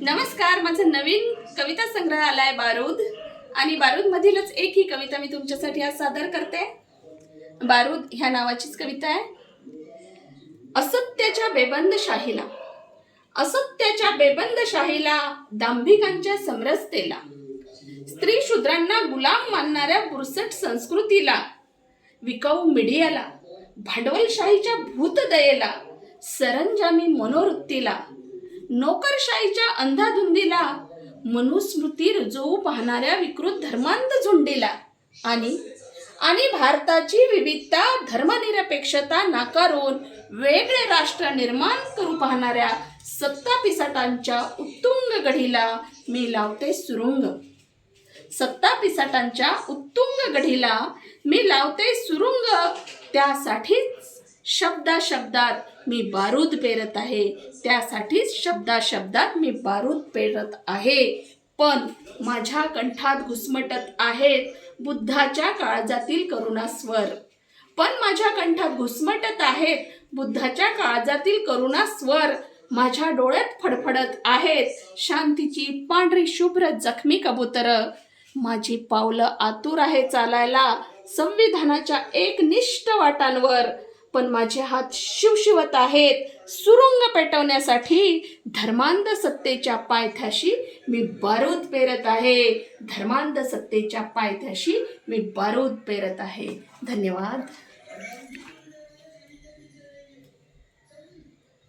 नमस्कार माझं नवीन कविता संग्रह आलाय बारूद. आणि बारूद मधीलच एक ही कविता मी तुमच्यासाठी आज सादर करते. बारूद ह्या नावाचीच कविता आहे. असत्याच्या बेबंद शाहीला. असत्याच्या बेबंद शाहीला दांभिकांच्या समरसतेला. स्त्री शूद्रांना गुलाम मानणाऱ्या बुरसट संस्कृतीला. विकाऊ मीडियाला. भांडवलशाहीच्या भूतदयेला. सरंजामी मनोवृत्तीला. नोकरशाहीच्या अंधाधुंदीला मनुस्मृती रुजवू पाहणाऱ्या विकृत धर्मांध झुंडीला. आणि आणि भारताची विविधता धर्मनिरपेक्षता नाकारून वेगळे राष्ट्र निर्माण करू पाहणाऱ्या सत्ता पिसाटांच्या उत्तुंग गढीला मी लावते सुरुंग. सत्ता पिसाटांच्या उत्तुंग गढीला मी लावते सुरुंग. त्यासाठीच शब्दा शब्दात मी बारूद पेरत आहे. त्यासाठीच शब्दा शब्दात मी बारूद पेरत आहे. पण माझ्या कंठात घुसमटत आहेत बुद्धाच्या काळजातील करुणा स्वर पण माझ्या कंठात घुसमटत आहेत बुद्धाच्या काळजातील करुणा स्वर माझ्या डोळ्यात फडफडत आहेत शांतीची पांढरी शुभ्र जखमी कबूतर. माझी पावलं आतुर आहे चालायला. संविधानाच्या एक निष्ठ वाटांवर. पण माझे हात शिवशिवत आहेत. सुरुंग पेटवण्यासाठी धर्मांध सत्तेच्या पायथ्याशी मी बारूद पेरत आहे. धर्मांध सत्तेच्या पायथ्याशी मी बारूद पेरत आहे. धन्यवाद.